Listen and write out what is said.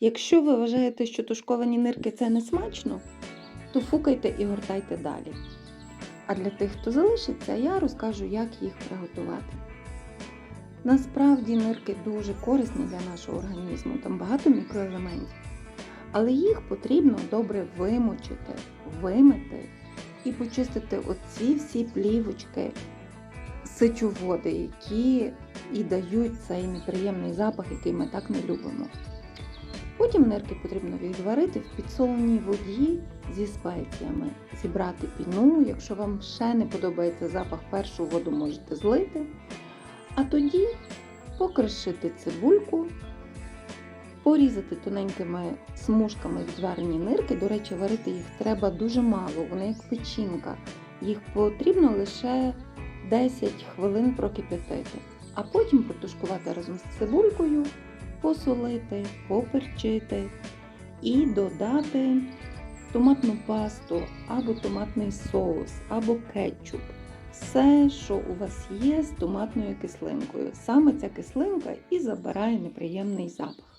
Якщо ви вважаєте, що тушковані нирки це не смачно, то фукайте і гортайте далі. А для тих, хто залишиться, я розкажу, як їх приготувати. Насправді нирки дуже корисні для нашого організму, там багато мікроелементів. Але їх потрібно добре вимочити, вимити і почистити оці всі плівочки сечоводи, які і дають цей неприємний запах, який ми так не любимо. Потім нирки потрібно відварити в підсоленій воді зі спеціями, зібрати піну. Якщо вам ще не подобається запах, першу воду можете злити. А тоді покришити цибульку, порізати тоненькими смужками відварені нирки. До речі, варити їх треба дуже мало, вони як печінка. Їх потрібно лише 10 хвилин прокип'ятити, а потім протушкувати разом з цибулькою, посолити, поперчити і додати томатну пасту або томатний соус, або кетчуп. Все, що у вас є з томатною кислинкою. Саме ця кислинка і забирає неприємний запах.